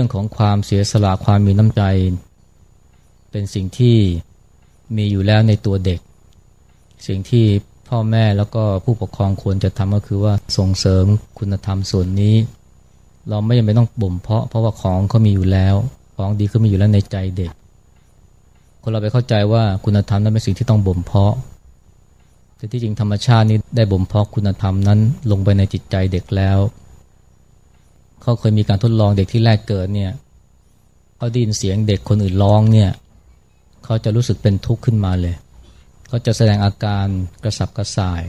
เรื่องของความเสียสละความมีน้ำใจ เป็นสิ่งที่มีอยู่แล้วในตัวเด็ก สิ่งที่พ่อแม่แล้วก็ผู้ปกครองควรจะทำก็คือว่าส่งเสริมคุณธรรมส่วนนี้ เราไม่จำเป็นต้องบ่มเพาะเพราะว่าของเขามีอยู่แล้วของดีก็มีอยู่แล้วในใจเด็ก คนเราไปเข้าใจว่าคุณธรรมนั้นเป็นสิ่งที่ต้องบ่มเพาะ แต่ที่จริงธรรมชาตินี้ได้บ่มเพาะคุณธรรมนั้นลงไปในจิตใจเด็กแล้ว เขาเคยมีการทดลองเด็กที่แรกเกิดเนี่ยเขาได้ยินเสียงเด็กคนอื่นร้องเนี่ยเขาจะรู้สึกเป็นทุกข์ขึ้นมาเลยเขาจะแสดงอาการกระสับกระส่าย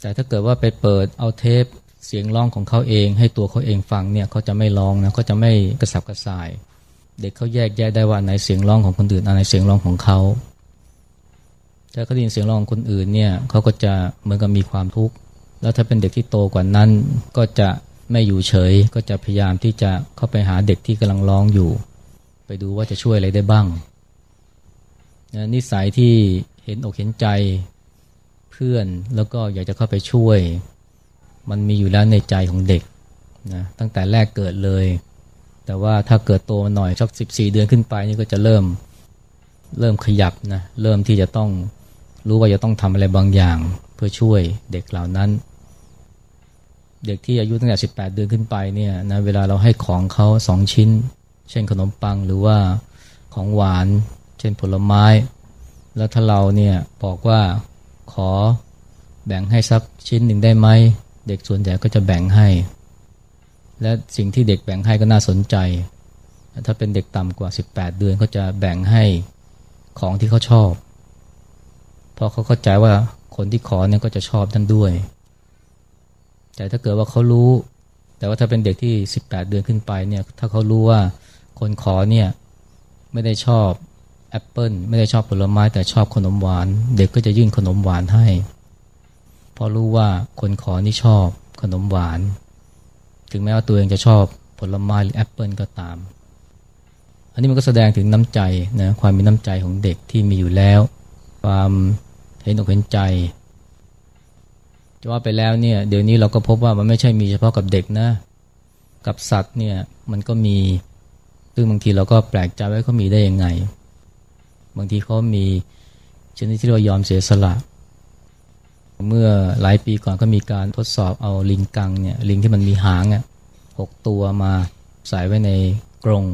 แต่ถ้าเกิดว่าไปเปิดเอาเทปเสียงร้องของเขาเองให้ตัวเขาเองฟังเนี่ยเขาจะไม่ร้องนะเขาจะไม่กระสับกระส่าย เด็กเขาแยกแยะได้ว่าไหนเสียงร้องของคนอื่นอันไหนเสียงร้องของเขาถ้าเขาได้ยินเสียงร้องของคนอื่นเนี่ยเขาก็จะเหมือนกับมีความทุกข์แล้วถ้าเป็นเด็กที่โตกว่านั้นก็จะ ไม่อยู่เฉยก็จะพยายามที่จะเข้าไปหาเด็กที่กำลังร้องอยู่ ไปดูว่าจะช่วยอะไรได้บ้างนิสัยที่เห็นอกเห็นใจเพื่อนแล้วก็อยากจะเข้าไปช่วย มันมีอยู่แล้วในใจของเด็กนะตั้งแต่แรกเกิดเลย แต่ว่าถ้าเกิดโตมาหน่อยสักสิบสี่เดือนขึ้นไปนี่ก็จะเริ่มเริ่มขยับนะเริ่มที่จะต้องรู้ว่าจะต้องทำอะไรบางอย่างเพื่อช่วยเด็กเหล่านั้น เด็กที่อายุตั้งแต่สิบแปดเดือนขึ้นไปเนี่ยนะเวลาเราให้ของเขาสองชิ้น เช่นขนมปังหรือว่าของหวาน เช่นผลไม้ แล้วถ้าเราเนี่ยบอกว่าขอแบ่งให้สักชิ้นหนึ่งได้ไหมเด็กส่วนใหญ่ก็จะแบ่งให้ และสิ่งที่เด็กแบ่งให้ก็น่าสนใจ ถ้าเป็นเด็กต่ำกว่า 18 เดือนก็จะแบ่งให้ของที่เขาชอบ เพราะเขาเข้าใจว่าคนที่ขอเนี่ยก็จะชอบท่านด้วย แต่ถ้าเกิดว่าเขารู้ แต่ว่าถ้าเป็นเด็กที่ 18 เดือนขึ้นไปเนี่ยถ้าเขารู้ว่าคนขอเนี่ยไม่ได้ชอบแอปเปิลไม่ได้ชอบผลไม้แต่ชอบขนมหวาน เด็กก็จะยื่นขนมหวานให้เพราะรู้ว่าคนขอนี่ชอบขนมหวาน ถึงแม้ว่าตัวเองจะชอบผลไม้หรือแอปเปิลก็ตาม อันนี้มันก็แสดงถึงน้ำใจนะความมีน้ำใจของเด็กที่มีอยู่แล้ว ความเห็นอกเห็นใจ จะว่าไปแล้วเนี่ยเดี๋ยวนี้เราก็พบว่ามันไม่ใช่มีเฉพาะกับเด็กนะ กับสัตว์เนี่ยมันก็มีซึ่งบางทีเราก็แปลกใจว่าเขามีได้ยังไง บางทีเขามีชนิดที่เรายอมเสียสละเมื่อหลายปีก่อนก็มีการทดสอบเอาลิงกังเนี่ยลิงที่มันมีหางอะหกตัวมาใส่ไว้ในกรง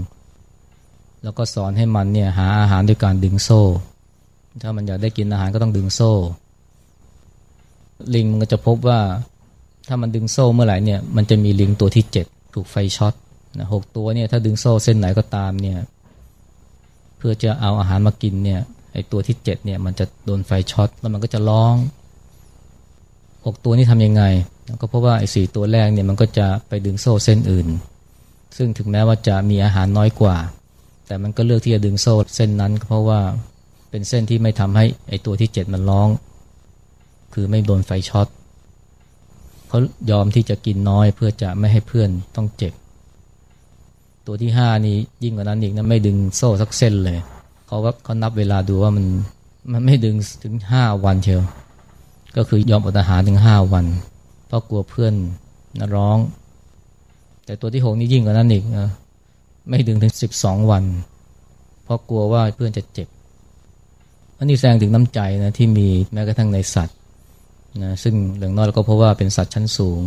แล้วก็สอนให้มันเนี่ยหาอาหารด้วยการดึงโซ่ ถ้ามันอยากได้กินอาหารก็ต้องดึงโซ่ ลิงมันก็จะพบว่าถ้ามันดึงโซ่เมื่อไหร่เนี่ยมันจะมีลิงตัวที่เจ็ดถูกไฟช็อตนะหกตัวเนี่ยถ้าดึงโซ่เส้นไหนก็ตามเนี่ยเพื่อจะเอาอาหารมากินเนี่ยไอตัวที่เจ็ดเนี่ยมันจะโดนไฟช็อตแล้วมันก็จะร้องหกตัวนี้ทำยังไงก็เพราะว่าไอสี่ตัวแรกเนี่ยมันก็จะไปดึงโซ่เส้นอื่น ซึ่งถึงแม้ว่าจะมีอาหารน้อยกว่า แต่มันก็เลือกที่จะดึงโซ่เส้นนั้นเพราะว่าเป็นเส้นที่ไม่ทำให้ไอตัวที่เจ็ดมันร้อง คือไม่โดนไฟช็อตเขายอมที่จะกินน้อยเพื่อจะไม่ให้เพื่อนต้องเจ็บ ตัวที่ห้านี่ยิ่งกว่านั้นอีกนะไม่ดึงโซ่สักเส้นเลยเขาว่าเขานับเวลาดูว่ามันมันไม่ดึงถึงห้าวันเชียวก็คือยอมอดอาหารถึงห้าวัน เพราะกลัวเพื่อนนะร้อง แต่ตัวที่หกนี่ยิ่งกว่านั้นอีกนะไม่ดึงถึงสิบสองวัน เพราะกลัวว่าเพื่อนจะเจ็บอันนี้แสดงถึงน้ำใจนะที่มีแม้กระทั่งในสัตว์ นะซึ่งเหลืองน้อยเราก็เพราะว่าเป็นสัตว์ชั้นสูง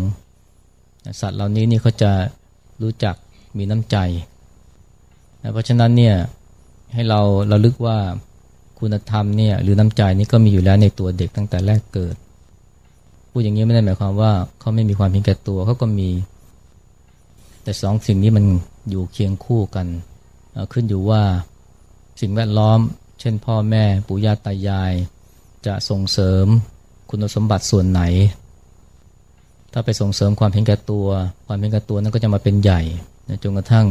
สัตว์เหล่านี้นี่เขาจะรู้จักมีน้ำใจเพราะฉะนั้นเนี่ยให้เราเราลึกว่าคุณธรรมเนี่ยหรือน้ำใจนี่ก็มีอยู่แล้วในตัวเด็กตั้งแต่แรกเกิด พูดอย่างนี้ไม่ได้หมายความว่าเขาไม่มีความเพียงแก่ตัวเขาก็มี แต่สองสิ่งนี้มันอยู่เคียงคู่กันขึ้นอยู่ว่าสิ่งแวดล้อม เช่นพ่อแม่ปู่ย่าตายาย จะส่งเสริม คุณสมบัติส่วนไหน ถ้าไปส่งเสริมความเพียงแก่ตัว ความเพียงแก่ตัวนั้นก็จะมาเป็นใหญ่จนกระทั่ง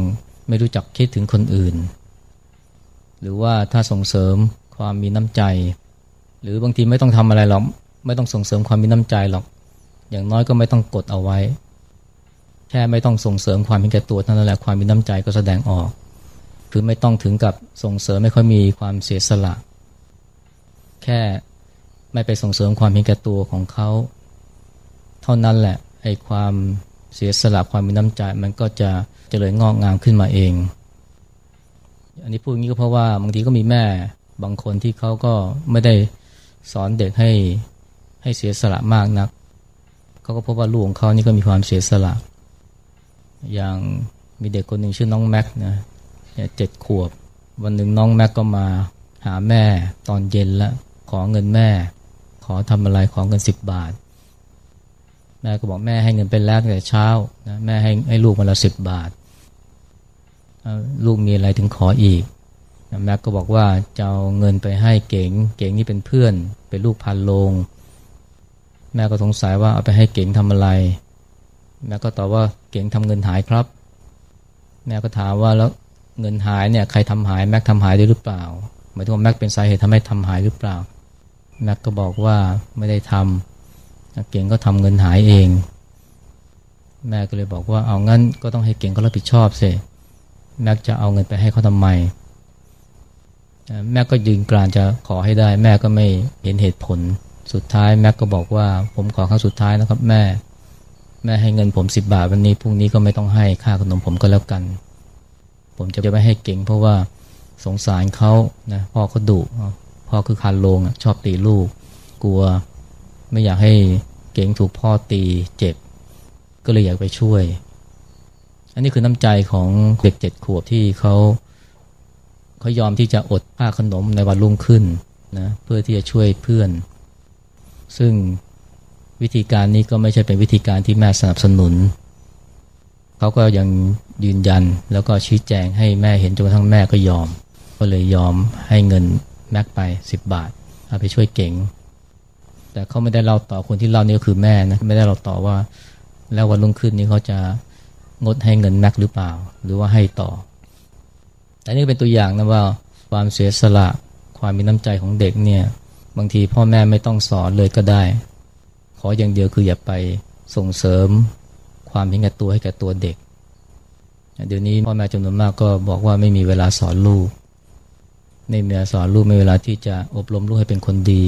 ไม่รู้จักคิดถึงคนอื่น หรือว่าถ้าส่งเสริมความมีน้ำใจ หรือบางทีไม่ต้องทำอะไรหรอกไม่ต้องส่งเสริมความมีน้ำใจหรอก อย่างน้อยก็ไม่ต้องกดเอาไว้ แค่ไม่ต้องส่งเสริมความมีแก่ตัวเท่านั้นแหละความมีน้ำใจก็แสดงออก คือไม่ต้องถึงกับส่งเสริมไม่ค่อยมีความเสียสละ แค่ ไม่ไปส่งเสริมความเห็นแก่ตัวของเขาเท่านั้นแหละไอ้ความเสียสละความมีน้ำใจมันก็จะเจริญงอกงามขึ้นมาเอง อันนี้พูดงี้ก็เพราะว่าบางทีก็มีแม่บางคนที่เขาก็ไม่ได้สอนเด็กให้ให้เสียสละมากนักเขาก็พบว่าลูกของเขานี่ก็มีความเสียสละ อย่างมีเด็กคนหนึ่งชื่อน้องแม็กนะเจ็ดขวบ วันหนึ่งน้องแม็กก็มาหาแม่ตอนเย็นแล้วขอเงินแม่ ขอทำอะไรขอเงินสิบบาท แม่ก็บอกแม่ให้เงินไปแล้วตั้งแต่เช้านะแม่ให้ให้ลูกมาละสิบบาท ลูกมีอะไรถึงขออีกแม็กก็บอกว่าจะเอาเงินไปให้เก๋ง เก๋งนี่เป็นเพื่อน เป็นลูกพันโลง แม่ก็สงสัยว่าเอาไปให้เก๋งทำอะไร แม่ก็ตอบว่าเก๋งทำเงินหายครับ แม่ก็ถามว่าแล้วเงินหายเนี่ยใครทำหายแม็กทำหายด้วยหรือเปล่าหมายถึงว่าแม็กเป็นสาเหตุทำให้ทำหายหรือเปล่า แม็กก็บอกว่าไม่ได้ทำเก่งก็ทำเงินหายเอง แม่ก็เลยบอกว่าเอางั้นก็ต้องให้เก่งก็รับผิดชอบสิแม็กจะเอาเงินไปให้เขาทำไม แม่ก็ยืนกรานจะขอให้ได้ แม่ก็ไม่เห็นเหตุผลสุดท้ายแม็กก็บอกว่าผมขอครั้งสุดท้ายนะครับแม่ แม่ให้เงินผมสิบบาทวันนี้พรุ่งนี้ก็ไม่ต้องให้ค่าขนมผมก็แล้วกัน ผมจะไม่ให้เก่งเพราะว่าสงสารเขานะพ่อเขาดุ พ่อคือคันโลงชอบตีลูก กลัวไม่อยากให้เก่งถูกพ่อตีเจ็บ ก็เลยอยากไปช่วย อันนี้คือน้ำใจของเด็กเจ็ดขวบที่เขาเขายอมที่จะอดค่าขนมในวันรุ่งขึ้นนะเพื่อที่จะช่วยเพื่อน ซึ่งวิธีการนี้ก็ไม่ใช่เป็นวิธีการที่แม่สนับสนุน เขาก็ยังยืนยันแล้วก็ชี้แจงให้แม่เห็นจนกระทั่งแม่ก็ยอม ก็เลยยอมให้เงิน แม็กไป 10 บาท เอาไปช่วยเก่งแต่เขาไม่ได้เล่าต่อคนที่เล่านี่ก็คือแม่นะไม่ได้เล่าต่อว่า แล้ววันรุ่งขึ้นนี้เขาจะงดให้เงินแม็กหรือเปล่า หรือว่าให้ต่อ แต่นี่เป็นตัวอย่างนะว่าความเสียสละความมีน้ำใจของเด็กเนี่ยบางทีพ่อแม่ไม่ต้องสอนเลยก็ได้ ขออย่างเดียวคืออย่าไปส่งเสริม ความเห็นแก่ตัวให้แก่ตัวเด็ก เดี๋ยวนี้พ่อแม่จำนวนมากก็บอกว่าไม่มีเวลาสอนลูก ไม่มีเวลาสอนลูกไม่เวลาที่จะอบรมลูกให้เป็นคนดี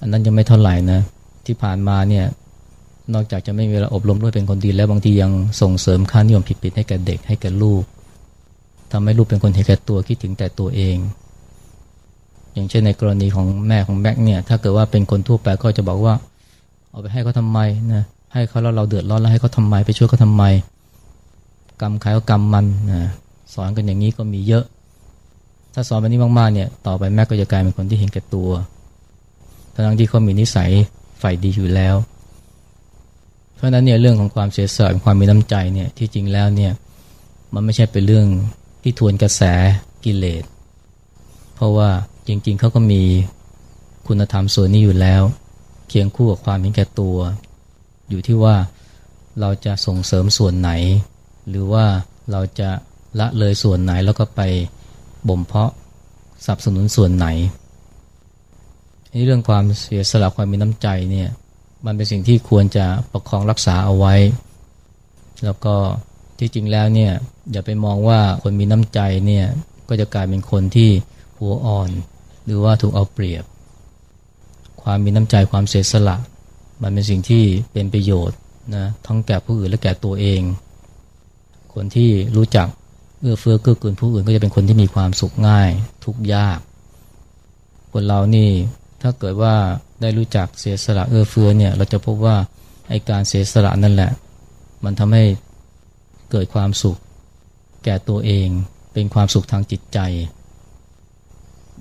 อันนั้นยังไม่เท่าไหร่นะ ที่ผ่านมาเนี่ยนอกจากจะไม่มีเวลาอบรมลูกเป็นคนดี แล้วบางทียังส่งเสริมค่านิยมผิดๆให้แก่เด็กให้แก่ลูกทำให้ลูกเป็นคนเห็นแก่ตัวคิดถึงแต่ตัวเอง อย่างเช่นในกรณีของแม่ของแม็กเนี่ยถ้าเกิดว่าเป็นคนทั่วไปก็จะบอกว่า เอาไปให้เขาทาไมนะให้เขาแล้วเราเดือดร้อนแล้วให้เขาทาไมไปช่วยเขาทาไม กรรมใครก็กรรมมันนะสอนกันอย่างนี้ก็มีเยอะ ถ้าสอนแบบนี้มากๆเนี่ย ต่อไปแม่ก็จะกลายเป็นคนที่เห็นแก่ตัว ทั้งที่เขามีนิสัยฝ่ายดีอยู่แล้ว เพราะนั้นเนี่ยเรื่องของความเสียสละความมีน้ำใจเนี่ย ที่จริงแล้วเนี่ย มันไม่ใช่เป็นเรื่องที่ทวนกระแสกิเลส เพราะว่าจริง ๆเขาก็มีคุณธรรมส่วนนี้อยู่แล้ว เคียงคู่กับความเห็นแก่ตัว อยู่ที่ว่าเราจะส่งเสริมส่วนไหน หรือว่าเราจะละเลยส่วนไหนแล้วก็ไป บ่มเพาะสนับสนุนส่วนไหนนี่เรื่องความเสียสละความมีน้ำใจเนี่ยมันเป็นสิ่งที่ควรจะประคองรักษาเอาไว้ แล้วก็ที่จริงแล้วเนี่ยอย่าไปมองว่าคนมีน้ำใจเนี่ยก็จะกลายเป็นคนที่หัวอ่อน หรือว่าถูกเอาเปรียบ ความมีน้ำใจความเสียสละ มันเป็นสิ่งที่เป็นประโยชน์นะทั้งแก่ผู้อื่นและแก่ตัวเอง คนที่รู้จัก เอื้อเฟื้อเกื้อกูลผู้อื่นก็จะเป็นคนที่มีความสุขง่าย ทุกยาก คนเรานี่ถ้าเกิดว่าได้รู้จักเสียสละเอื้อเฟื้อเนี่ย เราจะพบว่าไอการเสียสละนั่นแหละ มันทำให้เกิดความสุข แก่ตัวเองเป็นความสุขทางจิตใจ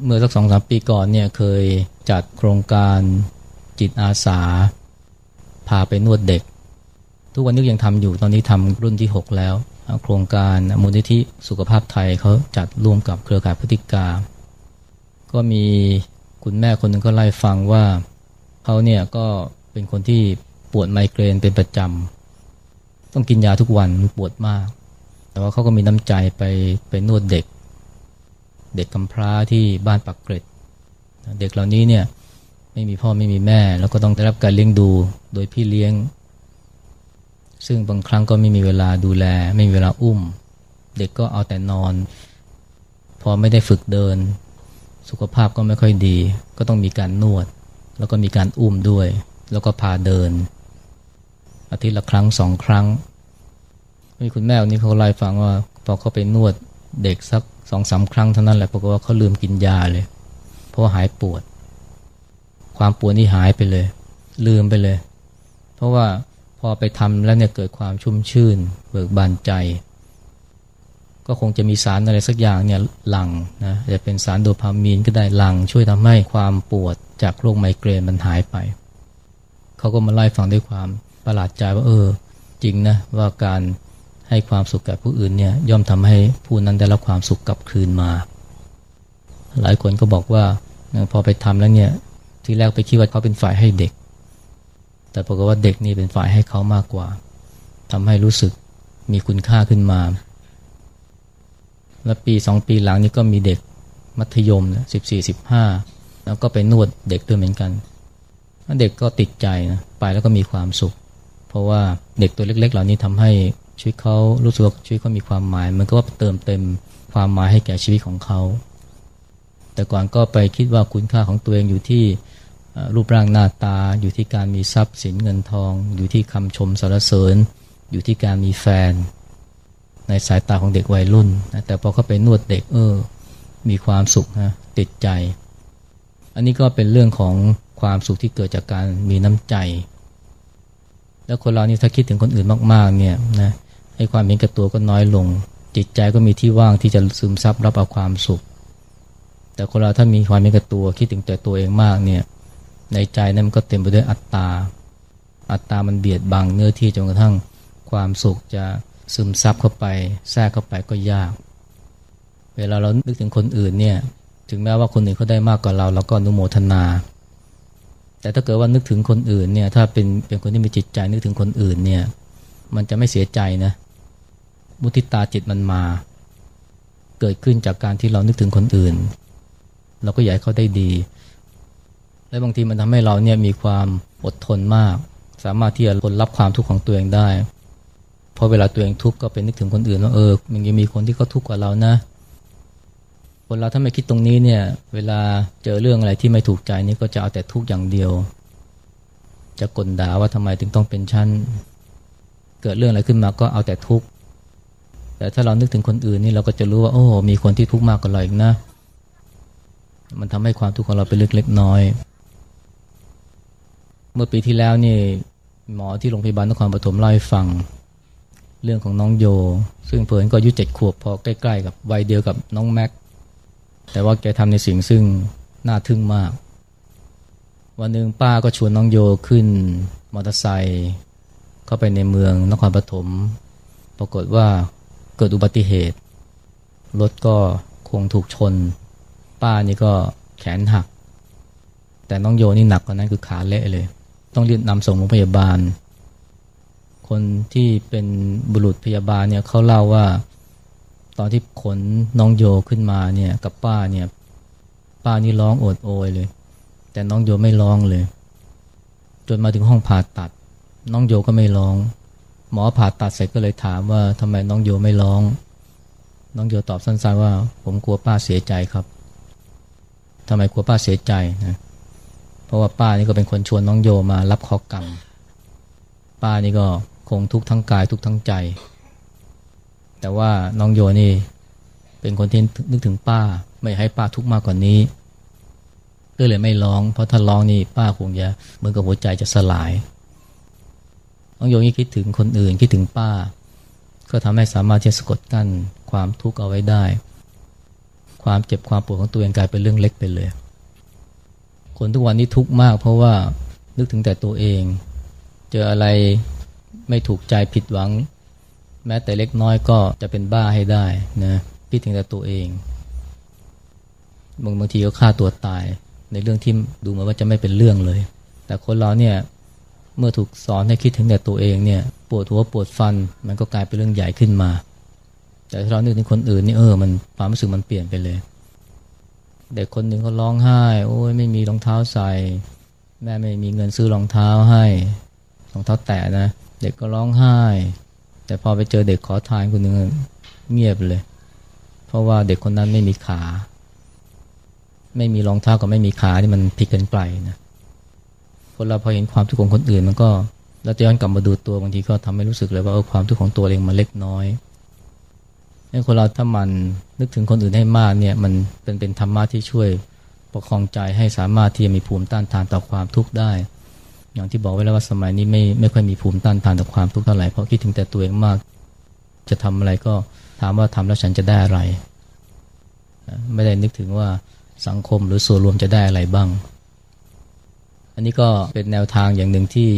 เมื่อสักสองสามปีก่อนเนี่ยเคยจัดโครงการจิตอาสา พาไปนวดเด็ก ทุกวันนี้ยังทำอยู่ตอนนี้ทำรุ่นที่ 6 แล้ว โครงการมูลนิธิสุขภาพไทยเขาจัดร่วมกับเครือข่ายพฤติกา ก็มีคุณแม่คนหนึ่งก็ไล่ฟังว่าเขาเนี่ยก็เป็นคนที่ปวดไมเกรนเป็นประจำต้องกินยาทุกวันปวดมาก แต่ว่าเขาก็มีน้ำใจไปไปนวดเด็ก เด็กกำพร้าที่บ้านปักเกร็ด เด็กเหล่านี้เนี่ยไม่มีพ่อไม่มีแม่ แล้วก็ต้องได้รับการเลี้ยงดูโดยพี่เลี้ยง ซึ่งบางครั้งก็ไม่มีเวลาดูแล ไม่มีเวลาอุ้ม เด็กก็เอาแต่นอน พอไม่ได้ฝึกเดิน สุขภาพก็ไม่ค่อยดี ก็ต้องมีการนวด แล้วก็มีการอุ้มด้วย แล้วก็พาเดิน อาทิตย์ละครั้งสองครั้งมีคุณแม่นี่เขาไล่ฟังว่าพอเขาไปนวดเด็กสักสองสาครั้งเท่านั้นแหละปรากฏว่าเขาลืมกินยาเลย เพราะว่าหายปวด ความปวดนี่หายไปเลย ลืมไปเลย เพราะว่า อไปทำแล้วเนี่ยเกิดความชุ่มชื่น เบิกบานใจ ก็คงจะมีสารอะไรสักอย่างเนี่ยหลังนะจะเป็นสารโดพามีนก็ได้หลัง ช่วยทำให้ความปวดจากโรคไมเกรนมันหายไป เขาก็มาไล่ฟังด้วยความประหลาดใจว่าเออ จริงนะว่าการให้ความสุขแก่ผู้อื่นเนี่ยย่อมทำให้ผู้นั้นได้รับความสุขกลับคืนมา หลายคนก็บอกว่าพอไปทำแล้วเนี่ยที่แรกไปคิดว่าเขาเป็นฝ่ายให้เด็ก แต่ปรากฏว่าเด็กนี่เป็นฝ่ายให้เขามากกว่าทำให้รู้สึกมีคุณค่าขึ้นมา และปีสองปีหลังนี้ก็มีเด็กมัธยมสิบสี่สิบห้าแล้วก็ไปนวดเด็กด้วยเหมือนกัน เด็กก็ติดใจนะไปแล้วก็มีความสุข เพราะว่าเด็กตัวเล็ก ๆ เหล่านี้ทำให้ชีวิตเขารู้สึกว่าชีวิตเขามีความหมาย มันก็ว่าเติมเต็มความหมายให้แก่ชีวิตของเขา แต่ก่อนก็ไปคิดว่าคุณค่าของตัวเองอยู่ที่ รูปร่างหน้าตา อยู่ที่การมีทรัพย์สินเงินทอง อยู่ที่คำชมสรรเสริญ อยู่ที่การมีแฟน ในสายตาของเด็กวัยรุ่นนะแต่พอเขาไปนวดเด็กเออ มีความสุขนะติดใจ อันนี้ก็เป็นเรื่องของความสุขที่เกิดจากการมีน้ำใจ แล้วคนเรานี่ถ้าคิดถึงคนอื่นมาก ๆ เนี่ยนะให้ความเห็นแก่ตัวก็น้อยลง จิตใจก็มีที่ว่างที่จะซึมซับรับเอาความสุข แต่คนเราถ้ามีความเห็นแก่ตัวคิดถึงแต่ตัวเองมากเนี่ย ในใจนั้นมันก็เต็มไปด้วยอัตตา อัตตามันเบียดบังเนื้อที่จนกระทั่งความสุขจะซึมซับเข้าไป แทรกเข้าไปก็ยาก เวลาเรานึกถึงคนอื่นเนี่ย ถึงแม้ว่าคนอื่นเขาได้มากกว่าเราเราก็อนุโมทนา แต่ถ้าเกิดว่านึกถึงคนอื่นเนี่ย ถ้าเป็นเป็นคนที่มีจิตใจนึกถึงคนอื่นเนี่ย มันจะไม่เสียใจนะ มุทิตาจิตมันมา เกิดขึ้นจากการที่เรานึกถึงคนอื่น เราก็อยากเขาได้ดี และบางทีมันทำให้เราเนี่ยมีความอดทนมาก สามารถที่จะทนรับความทุกข์ของตัวเองได้พอเวลาตัวเองทุกข์ก็เป็นนึกถึงคนอื่นว่าเออมันยังมีคนที่เขาทุกข์กว่าเรานะคนเราถ้าไม่คิดตรงนี้เนี่ย เวลาเจอเรื่องอะไรที่ไม่ถูกใจนี่ก็จะเอาแต่ทุกข์อย่างเดียว จะกลด่าว่าทำไมถึงต้องเป็นชั้นเกิดเรื่องอะไรขึ้นมาก็เอาแต่ทุกข์แต่ถ้าเรานึกถึงคนอื่นนี่เราก็จะรู้ว่าโอ้มีคนที่ทุกข์มากกว่าเราอีกนะ มันทำให้ความทุกข์ของเราเป็นเล็กๆน้อย เมื่อปีที่แล้วนี่หมอที่โรงพยาบาลนครปฐมเล่าให้ฟัง เรื่องของน้องโย ซึ่งเพิ่นก็อายุเจ็ดขวบพอใกล้ๆกับวัยเดียวกับน้องแม็ก แต่ว่าแกทำในสิ่งซึ่งน่าทึ่งมาก วันหนึ่งป้าก็ชวนน้องโยขึ้นมอเตอร์ไซค์เข้าไปในเมืองนครปฐมปรากฏว่าเกิดอุบัติเหตุ รถก็คงถูกชน ป้านี่ก็แขนหัก แต่น้องโยนี่หนักกว่านั้นคือขาเละเลย ต้องรีบนำส่งโรงพยาบาล คนที่เป็นบุรุษพยาบาลเนี่ยเขาเล่าว่าตอนที่ขนน้องโยขึ้นมาเนี่ยกับป้าเนี่ยป้านี่ร้องโอดโอยเลย แต่น้องโยไม่ร้องเลย จนมาถึงห้องผ่าตัด น้องโยก็ไม่ร้อง หมอผ่าตัดเสร็จก็เลยถามว่าทำไมน้องโยไม่ร้อง น้องโยตอบสั้นๆว่า ผมกลัวป้าเสียใจครับทำไมกลัวป้าเสียใจนะ ราะว่าป้านี่ก็เป็นคนชวนน้องโยมารับข้อกรรม ป้านี่ก็คงทุกข์ทั้งกายทุกข์ทั้งใจ แต่ว่าน้องโยนี่เป็นคนที่นึกถึงป้า ไม่ให้ป้าทุกข์มากกว่านี้ ก็เลยไม่ร้อง เพราะถ้าร้องนี่ป้าคงจะเหมือนกับหัวใจจะสลาย น้องโยนี่คิดถึงคนอื่นคิดถึงป้า ก็ทำให้สามารถที่จะสะกดกั้นความทุกข์เอาไว้ได้ ความเจ็บความปวดของตัวเองกลายเป็นเรื่องเล็กไปเลย คนทุกวันนี้ทุกข์มากเพราะว่านึกถึงแต่ตัวเอง เจออะไรไม่ถูกใจผิดหวัง แม้แต่เล็กน้อยก็จะเป็นบ้าให้ได้นะคิดถึงแต่ตัวเองบางบางทีก็ฆ่าตัวตาย ในเรื่องที่ดูเหมือนว่าจะไม่เป็นเรื่องเลย แต่คนเราเนี่ยเมื่อถูกสอนให้คิดถึงแต่ตัวเองเนี่ยปวดหัวปวดฟัน มันก็กลายเป็นเรื่องใหญ่ขึ้นมา แต่ถ้าเรานึกถึงคนอื่นนี่เออมันความรู้สึกมันเปลี่ยนไปเลย เด็กคนหนึ่งเขาร้องไห้ โอ้ยไม่มีรองเท้าใส่ แม่ไม่มีเงินซื้อรองเท้าให้รองเท้าแตะนะเด็กก็ร้องไห้ แต่พอไปเจอเด็กขอทานคนหนึ่งเงียบเลย เพราะว่าเด็กคนนั้นไม่มีขา ไม่มีรองเท้ากับไม่มีขาที่มันผิดกันไกลนะคนเราพอเห็นความทุกข์ของคนอื่นมันก็แล้วย้อนกลับมาดูตัวบางทีก็ทำให้รู้สึกเลยว่าความทุกข์ของตัวเองมันเล็กน้อย คนเราถ้ามันนึกถึงคนอื่นให้มากเนี่ยมันเป็นเป็นธรรมะที่ช่วยประคองใจให้สามารถที่จะมีภูมิต้านทานต่อความทุกข์ได้ อย่างที่บอกไว้แล้วว่าสมัยนี้ไม่ไม่ค่อยมีภูมิต้านทานต่อความทุกข์เท่าไหร่เพราะคิดถึงแต่ตัวเองมาก จะทำอะไรก็ถามว่าทำแล้วฉันจะได้อะไร ไม่ได้นึกถึงว่าสังคมหรือส่วนรวมจะได้อะไรบ้าง อันนี้ก็เป็นแนวทางอย่างหนึ่งที่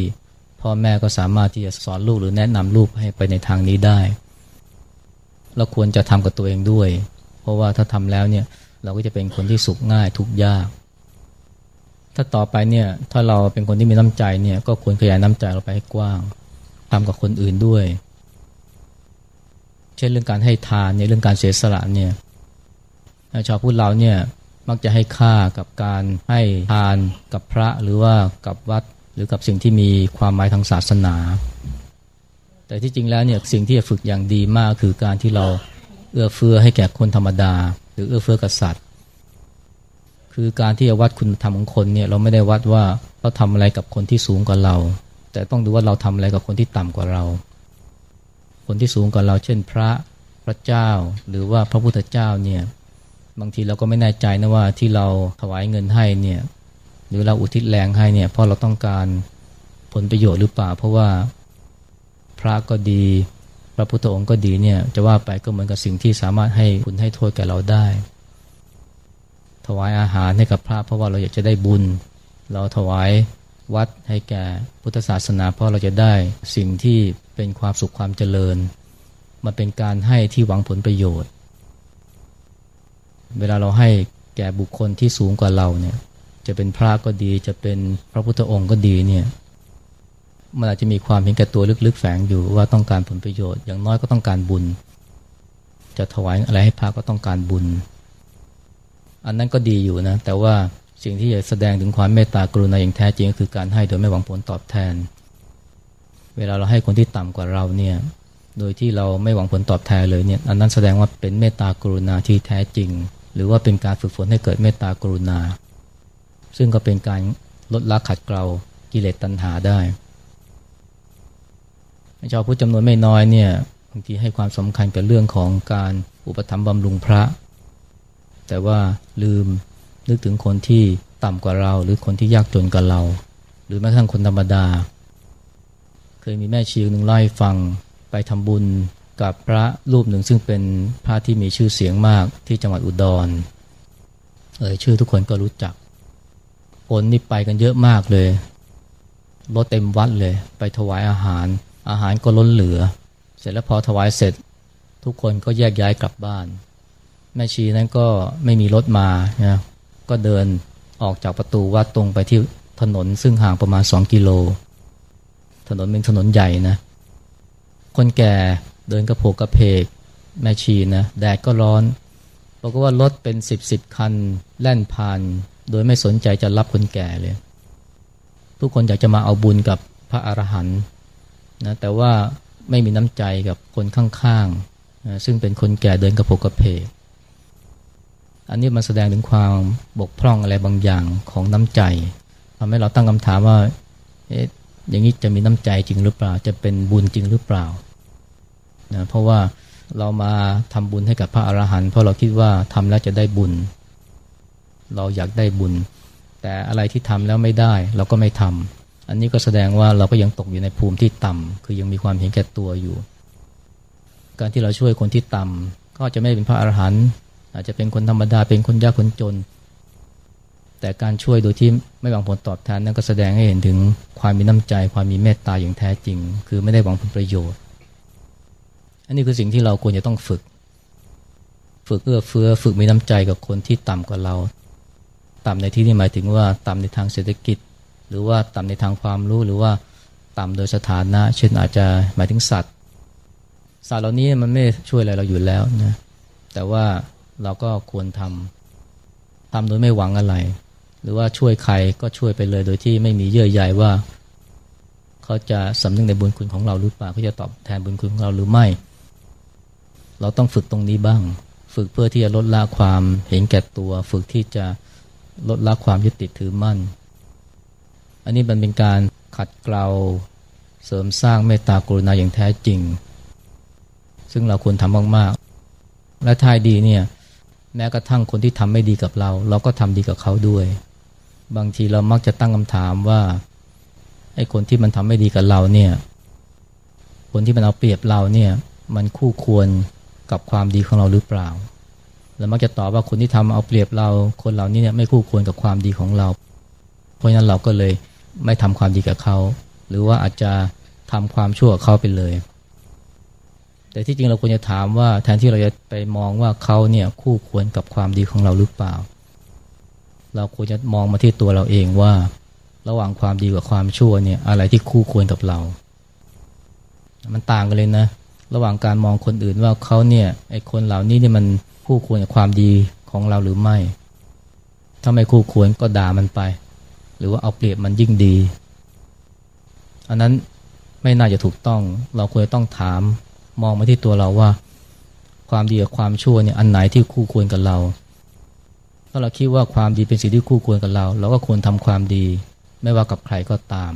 พ่อแม่ก็สามารถที่จะสอนลูกหรือแนะนำลูกให้ไปในทางนี้ได้ เราควรจะทำกับตัวเองด้วย เพราะว่าถ้าทำแล้วเนี่ยเราก็จะเป็นคนที่สุขง่ายทุกยาก ถ้าต่อไปเนี่ยถ้าเราเป็นคนที่มีน้ำใจเนี่ยก็ควรขยายน้ำใจเราไปให้กว้างทำกับคนอื่นด้วย เช่นเรื่องการให้ทานเนี่ยเรื่องการเสียสละเนี่ยชาวพุทธเราเนี่ยมักจะให้ค่ากับการให้ทานกับพระหรือว่ากับวัดหรือกับสิ่งที่มีความหมายทางศาสนา แต่ที่จริงแล้วเนี่ยสิ่งที่จะฝึกอย่างดีมากคือการที่เราเอื้อเฟื้อให้แก่คนธรรมดา หรือเอื้อเฟื้อกับสัตว์คือการที่จะวัดคุณธรรมของคนเนี่ยเราไม่ได้วัดว่าเราทำอะไรกับคนที่สูงกว่าเรา แต่ต้องดูว่าเราทำอะไรกับคนที่ต่ำกว่าเรา คนที่สูงกว่าเรา เช่นพระพระเจ้า หรือว่าพระพุทธเจ้าเนี่ยบางทีเราก็ไม่แน่ใจนะว่าที่เราถวายเงินให้เนี่ยหรือเราอุทิศแรงให้เนี่ยเพราะเราต้องการผลประโยชน์หรือเปล่า เพราะว่า ระก็ดี พระพุทธองค์ก็ดีเนี่ยจะว่าไปก็เหมือนกับสิ่งที่สามารถให้คุณให้โทษแก่เราได้ ถวายอาหารให้กับพระเพราะว่าเราอยากจะได้บุญ เราถวายวัดให้แก่พุทธศาสนา เพราะเราจะได้สิ่งที่เป็นความสุขความเจริญมาเป็นการให้ที่หวังผลประโยชน์ เวลาเราให้แก่บุคคลที่สูงกว่าเราเนี่ยจะเป็นพระก็ดีจะเป็นพระพุทธองค์ก็ดีเนี่ย มันอาจจะมีความเห็นแก่ตัวลึกๆแฝงอยู่ว่าต้องการผลประโยชน์ อย่างน้อยก็ต้องการบุญ จะถวายอะไรให้พระก็ต้องการบุญ อันนั้นก็ดีอยู่นะ แต่ว่าสิ่งที่จะแสดงถึงความเมตตากรุณาอย่างแท้จริงก็คือการให้โดยไม่หวังผลตอบแทน เวลาเราให้คนที่ต่ำกว่าเราเนี่ยโดยที่เราไม่หวังผลตอบแทนเลยเนี่ยอันนั้นแสดงว่าเป็นเมตตากรุณาที่แท้จริง หรือว่าเป็นการฝึกฝนให้เกิดเมตตากรุณา ซึ่งก็เป็นการลดละขัดเกลากิเลสตัณหาได้ ชาวพุทธจำนวนไม่น้อยเนี่ยบางทีให้ความสำคัญกับเรื่องของการอุปถัมภ์บำรุงพระ แต่ว่าลืมนึกถึงคนที่ต่ำกว่าเรา หรือคนที่ยากจนกว่าเรา หรือแม้กระทั่งคนธรรมดา เคยมีแม่ชีหนึ่งเล่าให้ฟังไปทำบุญกับพระรูปหนึ่งซึ่งเป็นพระที่มีชื่อเสียงมากที่จังหวัดอุดร เอ่ยชื่อทุกคนก็รู้จักคนนี่ไปกันเยอะมากเลยรถเต็มวัดเลย ไปถวายอาหาร อาหารก็ล้นเหลือ เสร็จแล้วพอถวายเสร็จ ทุกคนก็แยกย้ายกลับบ้าน แม่ชีนั้นก็ไม่มีรถมานะก็เดินออกจากประตูวัดตรงไปที่ถนนซึ่งห่างประมาณสองกิโล ถนนเป็นถนนใหญ่นะ คนแก่เดินกระโผกกระเพก แม่ชีนะแดดก็ร้อนบอกว่ารถเป็นสิบสิบคัน แล่นผ่าน โดยไม่สนใจจะรับคนแก่เลย ทุกคนอยากจะมาเอาบุญกับพระอรหันต์ นะแต่ว่าไม่มีน้ำใจกับคนข้างๆนะซึ่งเป็นคนแก่เดินกระโปกกระเพกอันนี้มันแสดงถึงความบกพร่องอะไรบางอย่างของน้ำใจทำให้เราตั้งคำถามว่าเอ๊ะอย่างนี้จะมีน้ำใจจริงหรือเปล่า จะเป็นบุญจริงหรือเปล่านะเพราะว่าเรามาทำบุญให้กับพระอรหันต์เพราะเราคิดว่าทำแล้วจะได้บุญ เราอยากได้บุญ แต่อะไรที่ทำแล้วไม่ได้ เราก็ไม่ทำ อันนี้ก็แสดงว่าเราก็ยังตกอยู่ในภูมิที่ต่ำคือยังมีความเห็นแก่ตัวอยู่ การที่เราช่วยคนที่ต่ำก็จะไม่เป็นพระอรหันต์อาจจะเป็นคนธรรมดาเป็นคนยากคนจน แต่การช่วยโดยที่ไม่หวังผลตอบแทนนั้นก็แสดงให้เห็นถึงความมีน้ำใจ ความมีเมตตาอย่างแท้จริง คือไม่ได้หวังผลประโยชน์ อันนี้คือสิ่งที่เราควรจะต้องฝึก ฝึกเอื้อเฟื้อฝึกมีน้ำใจกับคนที่ต่ำกว่าเรา ต่ำในที่นี้หมายถึงว่าต่ำในทางเศรษฐกิจ หรือว่าต่ำในทางความรู้หรือว่าต่ำโดยสถานะ เช่นอาจจะหมายถึงสัตว์ สัตว์เหล่านี้มันไม่ช่วยอะไรเราอยู่แล้วนะแต่ว่าเราก็ควรทำทำโดยไม่หวังอะไร หรือว่าช่วยใครก็ช่วยไปเลยโดยที่ไม่มีเยื่อใยว่า เขาจะสำนึกในบุญคุณของเราหรือเปล่าเขาจะตอบแทนบุญคุณของเราหรือไม่ เราต้องฝึกตรงนี้บ้าง ฝึกเพื่อที่จะลดละความเห็นแก่ตัว ฝึกที่จะลดละความยึดติดถือมั่น อันนี้มันเป็นการขัดเกลาเสริมสร้างเมตตากรุณาอย่างแท้จริง ซึ่งเราควรทำมากๆ และท้ายดีเนี่ยแม้กระทั่งคนที่ทำไม่ดีกับเรา เราก็ทำดีกับเขาด้วย บางทีเรามักจะตั้งคำถามว่าไอ้คนที่มันทำไม่ดีกับเราเนี่ยคนที่มันเอาเปรียบเราเนี่ยมันคู่ควรกับความดีของเราหรือเปล่าเรามักจะตอบว่าคนที่ทำเอาเปรียบเราคนเหล่านี้เนี่ยไม่คู่ควรกับความดีของเรา เพราะฉะนั้นเราก็เลย ไม่ทำความดีกับเขา หรือว่าอาจจะทำความชั่วเขาไปเลย แต่ที่จริงเราควรจะถามว่าแทนที่เราจะไปมองว่าเขาเนี่ยคู่ควรกับความดีของเราหรือเปล่า เราควรจะมองมาที่ตัวเราเองว่า ระหว่างความดีกับความชั่วเนี่ยอะไรที่คู่ควรกับเรา มันต่างกันเลยนะ ระหว่างการมองคนอื่นว่าเขาเนี่ยไอคนเหล่านี้เนี่ยมันคู่ควรกับความดีของเราหรือไม่ ถ้าไม่คู่ควรก็ด่ามันไป หรือว่าเอาเปรียบมันยิ่งดี อันนั้นไม่น่าจะถูกต้อง เราควรต้องถามมองมาที่ตัวเราว่า ความดีกับความชั่วเนี่ยอันไหนที่คู่ควรกับเรา ถ้าเราคิดว่าความดีเป็นสิ่งที่คู่ควรกับเรา เราก็ควรทำความดี ไม่ว่ากับใครก็ตาม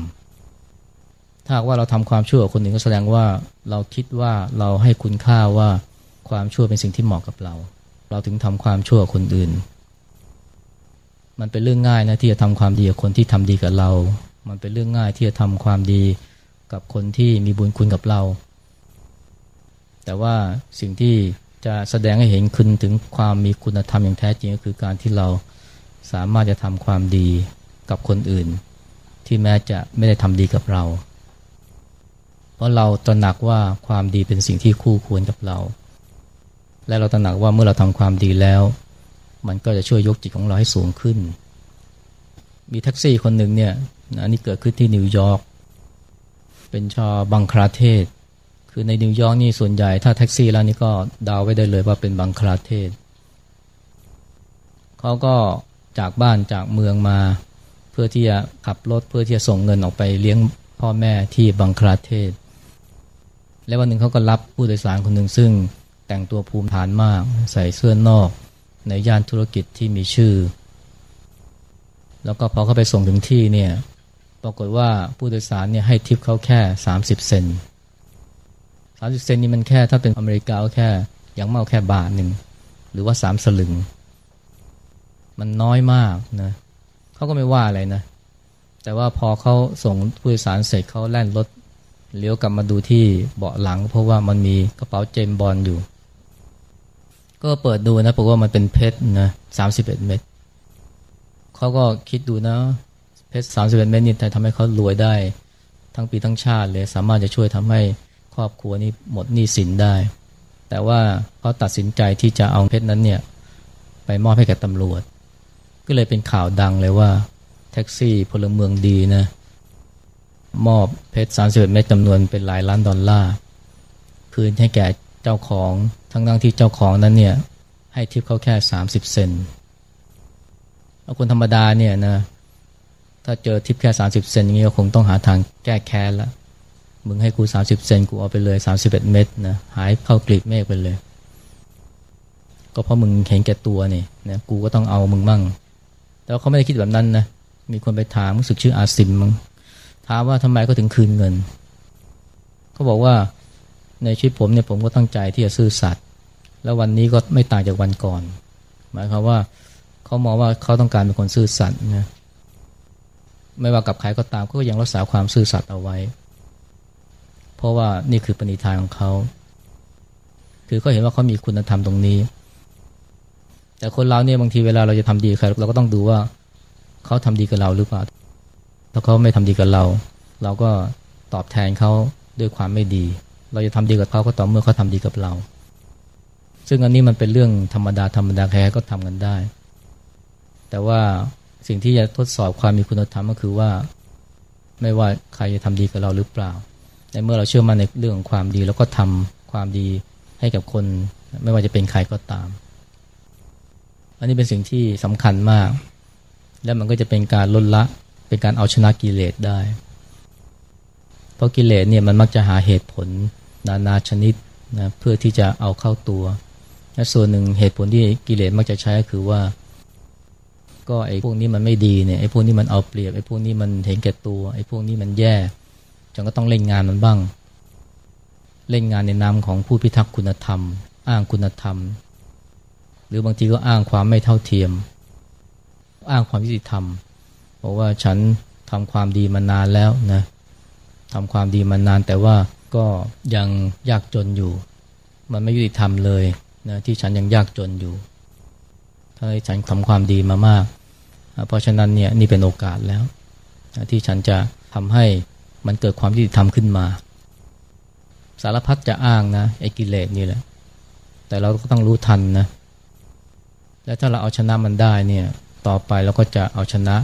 ถ้าว่าเราทำความชั่วกับคนอื่นก็แสดงว่าเราคิดว่าเราให้คุณค่าว่าความชั่วเป็นสิ่งที่เหมาะกับเรา เราถึงทำความชั่วกับคนอื่น มันเป็นเรื่องง่ายนะที่จะทำความดีกับคนที่ทำดีกับเรา มันเป็นเรื่องง่ายที่จะทำความดีกับคนที่มีบุญคุณกับเรา แต่ว่าสิ่งที่จะแสดงให้เห็นคุณถึงความมีคุณธรรมอย่างแท้จริงก็คือการที่เราสามารถจะทำความดีกับคนอื่น ที่แม้จะไม่ได้ทำดีกับเรา เพราะเราตระหนักว่าความดีเป็นสิ่งที่คู่ควรกับเรา และเราตระหนักว่าเมื่อเราทำความดีแล้ว มันก็จะช่วยยกจิตของเราให้สูงขึ้น มีแท็กซี่คนหนึ่งเนี่ยนนี้เกิดขึ้นที่นิวยอร์กเป็นชาวบังคลาเทศ คือในนิวยอร์กนี่ส่วนใหญ่ถ้าแท็กซี่แล้วนี่ก็ดาวไว้ได้เลยว่าเป็นบังคลาเทศเขาก็จากบ้านจากเมืองมา เพื่อที่จะขับรถเพื่อที่จะส่งเงินออกไปเลี้ยงพ่อแม่ที่บังคลาเทศ และวันหนึ่งเขาก็รับผู้โดยสารคนหนึ่งซึ่งแต่งตัวภูมิฐานมาก ใส่เสื้อนอก ในย่านธุรกิจที่มีชื่อ แล้วก็พอเขาไปส่งถึงที่เนี่ยปรากฏว่าผู้โดยสารเนี่ยให้ทิปเขาแค่ 30 เซนสามสิบเซนนี่มันแค่ถ้าเป็นอเมริกาแค่อย่างเมาแค่บาทหนึ่งหรือว่าสามสลึง มันน้อยมากนะเขาก็ไม่ว่าอะไรนะ แต่ว่าพอเขาส่งผู้โดยสารเสร็จเขาแล่นรถเลี้ยวกลับมาดูที่เบาะหลัง เพราะว่ามันมีกระเป๋าเจมบอลอยู่ ก็เปิดดูนะบอกว่ามันเป็นเพชรนะสามสิบเอ็ดเม็ดเขาก็คิดดูนะ เพชรสามสิบเอ็ดเม็ดนี่ทำให้เขารวยได้ ทั้งปีทั้งชาติเลย สามารถจะช่วยทำให้ครอบครัวนี้หมดหนี้สินได้ แต่ว่าเขาตัดสินใจที่จะเอาเพชรนั้นเนี่ยไปมอบให้แก่ตำรวจ ก็เลยเป็นข่าวดังเลยว่า แท็กซี่พลเมืองดีนะมอบเพชรสามสิบเอ็ดเม็ดจำนวนเป็นหลายล้านดอลลาร์คืนให้แก่เจ้าของ ทั้งทั้งที่เจ้าของนั้นเนี่ยให้ทิปเขาแค่สามสิบเซนเอาคนธรรมดาเนี่ยนะถ้าเจอทิปแค่สามสิบเซนอย่างนี้ก็คงต้องหาทางแก้แค้นละมึงให้กูสามสิบเซนกูเอาไปเลยสามสิบเอ็ดเม็ดนะหายเข้ากลีบเมฆไปเลย ก็เพราะมึงเห็นแก่ตัวนี่นะกูก็ต้องเอามึงมั่ง แต่เขาไม่ได้คิดแบบนั้นนะมีคนไปถามรู้สึกชื่ออาซิมมึงถามว่าทำไมก็ถึงคืนเงินเขาบอกว่า ในชีวิตผมเนี่ยผมก็ตั้งใจที่จะซื่อสัตย์แล้ววันนี้ก็ไม่ต่างจากวันก่อน หมายความว่าเขามองว่าเขาต้องการเป็นคนซื่อสัตย์นะไม่ว่ากับใครก็ตามก็ยังรักษาความซื่อสัตย์เอาไว้ เพราะว่านี่คือปณิธานของเขาคือเขาเห็นว่าเขามีคุณธรรมตรงนี้ แต่คนเราเนี่ยบางทีเวลาเราจะทำดีใครเราก็ต้องดูว่าเขาทำดีกับเราหรือเปล่าถ้าเขาไม่ทำดีกับเรา เราก็ตอบแทนเขาด้วยความไม่ดี เราจะทำดีกับเขาก็ต่อเมื่อเขาทาดีกับเรา ซึ่งอันนี้มันเป็นเรื่องธรรมดาธรรมดาใครก็ทำกันได้ แต่ว่าสิ่งที่จะทดสอบความมีคุณธรรมก็คือว่า ไม่ว่าใครจะทำดีกับเราหรือเปล่า ในเมื่อเราเชื่อมั่นในเรื่องของความดีแล้วก็ทำความดีให้กับคน ไม่ว่าจะเป็นใครก็ตาม อันนี้เป็นสิ่งที่สำคัญมาก และมันก็จะเป็นการลดละเป็นการเอาชนะกิเลสได้ เพราะกิเลสเนี่ยมันมักจะหาเหตุผล นานาชนิดนะเพื่อที่จะเอาเข้าตัวและส่วนหนึ่งเหตุผลที่กิเลสมักจะใช้ก็คือว่า ก็ไอ้พวกนี้มันไม่ดีเนี่ยไอ้พวกนี้มันเอาเปรียบไอ้พวกนี้มันเห็นแก่ตัวไอ้พวกนี้มันแย่ฉันก็ต้องเล่นงานมันบ้าง เล่นงานในนามของผู้พิทักษ์คุณธรรม อ้างคุณธรรม หรือบางทีก็อ้างความไม่เท่าเทียม อ้างความยุติธรรมบอกว่าฉันทำความดีมานานแล้วนะทำความดีมานานแต่ว่า ก็ยังยากจนอยู่ มันไม่ยุติธรรมเลยนะที่ฉันยังยากจนอยู่ ถ้าฉันทำความดีมามาก เพราะฉะนั้นเนี่ยนี่เป็นโอกาสแล้วที่ฉันจะทำให้มันเกิดความยุติธรรมขึ้นมา สารพัดจะอ้างนะไอ้กิเลสนี่แหละ แต่เราก็ต้องรู้ทันนะ และถ้าเราเอาชนะมันได้เนี่ยต่อไปเราก็จะเอาชนะ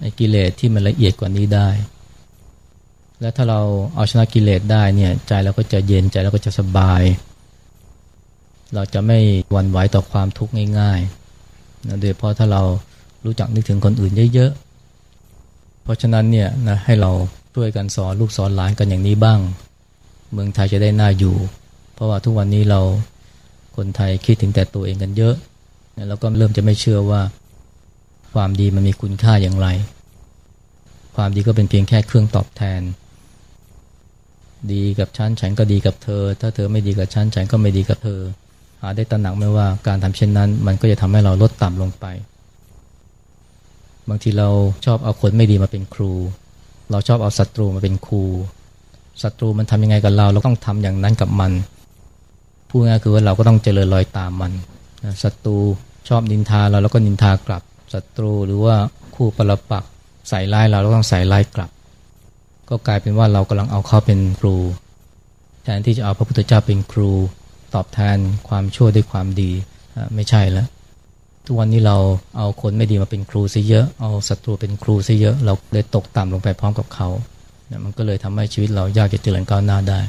ไอ้กิเลสที่มันละเอียดกว่านี้ได้ และถ้าเราเอาชนะกิเลสได้เนี่ยใจเราก็จะเย็นใจเราก็จะสบาย เราจะไม่หวั่นไหวต่อความทุกข์ง่ายๆนะโดยเพราะถ้าเรารู้จักนึกถึงคนอื่นเยอะๆ เพราะฉะนั้นเนี่ยนะให้เราช่วยกันสอนลูกสอนหลานกันอย่างนี้บ้าง เมืองไทยจะได้น่าอยู่ เพราะว่าทุกวันนี้เราคนไทยคิดถึงแต่ตัวเองกันเยอะแล้วก็เริ่มจะไม่เชื่อว่าความดีมันมีคุณค่าอย่างไร ความดีก็เป็นเพียงแค่เครื่องตอบแทน ดีกับฉันฉันก็ดีกับเธอ ถ้าเธอไม่ดีกับฉันฉันก็ไม่ดีกับเธอ หาได้ตระหนักไหมว่าการทำเช่นนั้น มันก็จะทำให้เราลดต่ำลงไป บางทีเราชอบเอาคนไม่ดีมาเป็นครู เราชอบเอาศัตรูมาเป็นครูศัตรูมันทำยังไงกับเรา เราต้องทำอย่างนั้นกับมันพูดง่ายคือว่าเราก็ต้องเจริญรอยตามมันศัตรูชอบนินทาเราแล้วก็นินทากลับศัตรูหรือว่าคู่ปรปักใส่ร้ายเราเราต้องใส่ร้ายกลับ ก็กลายเป็นว่าเรากำลังเอาเขาเป็นครู แทนที่จะเอาพระพุทธเจ้าเป็นครู ตอบแทนความชั่วด้วยความดีไม่ใช่แล้วทุกวันนี้เราเอาคนไม่ดีมาเป็นครูซะเยอะเอาศัตรูเป็นครูซะเยอะ เราเลยตกต่ำลงไปพร้อมกับเขา มันก็เลยทำให้ชีวิตเรายากจะเจริญก้าวหน้าได้